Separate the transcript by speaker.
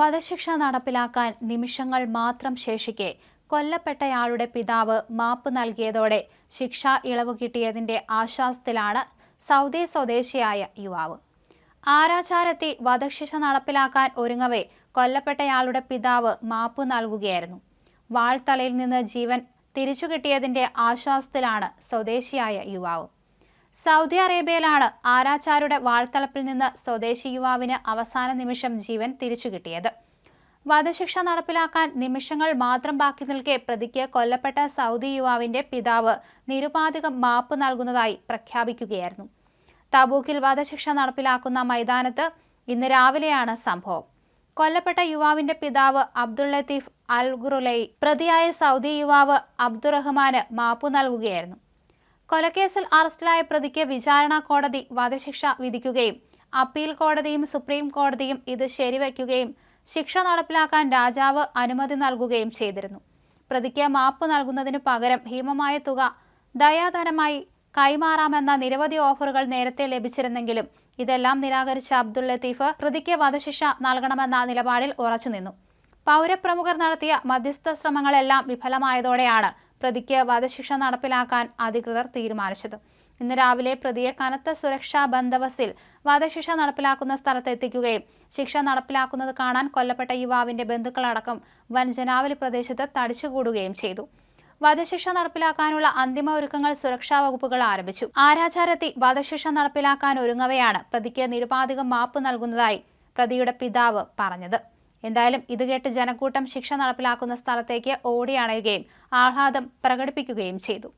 Speaker 1: വധശിക്ഷ നടപ്പിലാക്കാൻ നിമിഷങ്ങൾ മാത്രം ശേഷിക്കെ കൊല്ലപ്പെട്ടയാളുടെ പിതാവ് മാപ്പ് നൽകിയതോടെ ശിക്ഷ ഇളവ് കിട്ടിയതിന്റെ ആശ്വാസത്തിലാണ് സൗദി സ്വദേശിയായ യുവാവ്. ആരാചാരത്തെ വധശിക്ഷ നടപ്പിലാക്കാൻ ഒരുങ്ങവേ കൊല്ലപ്പെട്ടയാളുടെ പിതാവ് മാപ്പ് നൽകുകയായിരുന്നു. വാൾത്തലയിൽ നിന്ന് ജീവൻ തിരിച്ചു കിട്ടിയതിന്റെ ആശ്വാസത്തിലാണ് സ്വദേശിയായ യുവാവ്. സൗദി അറേബ്യയിലാണ് ആരാച്ചാരുടെ വാൾത്തളപ്പിൽ നിന്ന് സ്വദേശി യുവാവിന് അവസാന നിമിഷം ജീവൻ തിരിച്ചു കിട്ടിയത്. വധശിക്ഷ നടപ്പിലാക്കാൻ നിമിഷങ്ങൾ മാത്രം ബാക്കി നിൽക്കെ പ്രതിക്ക് കൊല്ലപ്പെട്ട സൗദി യുവാവിന്റെ പിതാവ് നിരുപാധികം മാപ്പ് നൽകുന്നതായി പ്രഖ്യാപിക്കുകയായിരുന്നു. തബൂക്കിൽ വധശിക്ഷ നടപ്പിലാക്കുന്ന മൈതാനത്ത് ഇന്ന് രാവിലെയാണ് സംഭവം. കൊല്ലപ്പെട്ട യുവാവിന്റെ പിതാവ് അബ്ദുൾ ലത്തീഫ് അൽ ഗുറുലൈ പ്രതിയായ സൗദി യുവാവ് അബ്ദുറഹ്മാന് മാപ്പ് നൽകുകയായിരുന്നു. കൊലക്കേസിൽ അറസ്റ്റിലായ പ്രതിക്ക് വിചാരണ കോടതി വധശിക്ഷ വിധിക്കുകയും അപ്പീൽ കോടതിയും സുപ്രീം കോടതിയും ഇത് ശരിവയ്ക്കുകയും ശിക്ഷ നടപ്പിലാക്കാൻ രാജാവ് അനുമതി നൽകുകയും ചെയ്തിരുന്നു. പ്രതിക്ക് മാപ്പ് നൽകുന്നതിനു പകരം ഭീമമായ തുക ദയാധനമായി കൈമാറാമെന്ന നിരവധി ഓഫറുകൾ നേരത്തെ ലഭിച്ചിരുന്നെങ്കിലും ഇതെല്ലാം നിരാകരിച്ച അബ്ദുൾ ലത്തീഫ് പ്രതിക്ക് വധശിക്ഷ നൽകണമെന്ന നിലപാടിൽ ഉറച്ചുനിന്നു. പൗരപ്രമുഖർ നടത്തിയ മധ്യസ്ഥ ശ്രമങ്ങളെല്ലാം വിഫലമായതോടെയാണ് പ്രതിക്ക് വധശിക്ഷ നടപ്പിലാക്കാൻ അധികൃതർ തീരുമാനിച്ചത്. ഇന്ന് രാവിലെ പ്രതിയെ കനത്ത സുരക്ഷാ ബന്ദവസിൽ വധശിക്ഷ നടപ്പിലാക്കുന്ന സ്ഥലത്ത് എത്തിക്കുകയും ശിക്ഷ നടപ്പിലാക്കുന്നത് കാണാൻ കൊല്ലപ്പെട്ട യുവാവിന്റെ ബന്ധുക്കളടക്കം വൻ ജനാവലി പ്രദേശത്ത് തടിച്ചുകൂടുകയും ചെയ്തു. വധശിക്ഷ നടപ്പിലാക്കാനുള്ള അന്തിമ ഒരുക്കങ്ങൾ സുരക്ഷാ വകുപ്പുകൾ ആരംഭിച്ചു. ആരാചാരത്തി വധശിക്ഷ നടപ്പിലാക്കാൻ ഒരുങ്ങവെയാണ് പ്രതിക്ക് നിരുപാധികം മാപ്പ് നൽകുന്നതായി പ്രതിയുടെ പിതാവ് പറഞ്ഞത്. എന്തായാലും ഇത് കേട്ട് ജനക്കൂട്ടം ശിക്ഷ നടപ്പിലാക്കുന്ന സ്ഥലത്തേക്ക് ഓടിയണയുകയും ആഹ്ലാദം പ്രകടിപ്പിക്കുകയും ചെയ്തു.